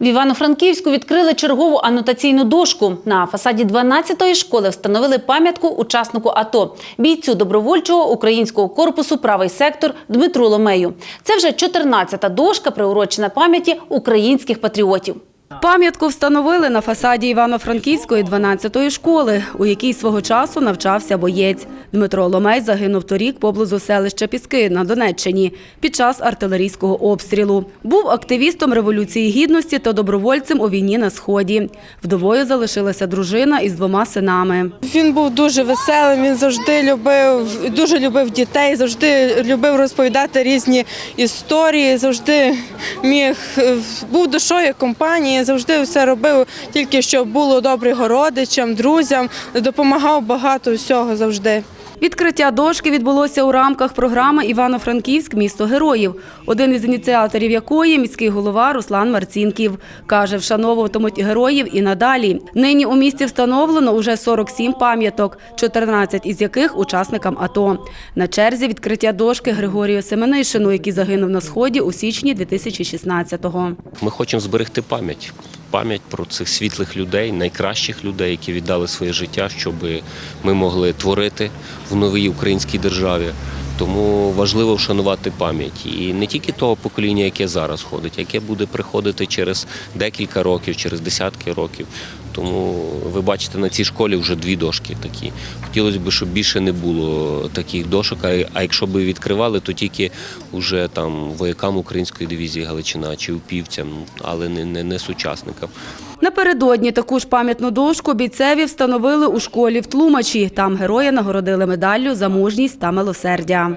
В Івано-Франківську відкрили чергову анотаційну дошку. На фасаді 12-ї школи встановили пам'ятку учаснику АТО, бійцю добровольчого українського корпусу «Правий сектор» Дмитру Ломею. Це вже 14-та дошка, приурочена пам'яті українських патріотів. Пам'ятку встановили на фасаді Івано-Франківської 12-ї школи, у якій свого часу навчався боєць. Дмитро Ломей загинув торік поблизу селища Піски на Донеччині під час артилерійського обстрілу. Був активістом Революції Гідності та добровольцем у війні на Сході. Вдовою залишилася дружина із двома синами. Він був дуже веселим, він завжди любив, дуже любив дітей, завжди любив розповідати різні історії, завжди міг, був душою компанії, завжди все робив тільки щоб було добре родичам, друзям, допомагав багато всього завжди. Відкриття дошки відбулося у рамках програми Івано-Франківськ місто героїв, один із ініціаторів якої міський голова Руслан Марцінків. Каже, вшановуватимуть героїв і надалі. Нині у місті встановлено уже 47 пам'яток, 14 із яких учасникам АТО. На черзі відкриття дошки Григорію Семенишину, який загинув на сході у січні 2016-го. Ми хочемо зберегти пам'ять. Пам'ять про цих світлих людей, найкращих людей, які віддали своє життя, щоб ми могли творити в новій українській державі. Тому важливо вшанувати пам'ять і не тільки того покоління, яке зараз ходить, яке буде приходити через декілька років, через десятки років. Тому ви бачите на цій школі вже дві дошки такі. Хотілося б, щоб більше не було таких дошок. А якщо б відкривали, то тільки вже там воякам української дивізії Галичина чи упівцям, але не, не, не сучасникам. Напередодні таку ж пам'ятну дошку бійцеві встановили у школі в Тлумачі. Там героя нагородили медаллю за мужність та милосердя.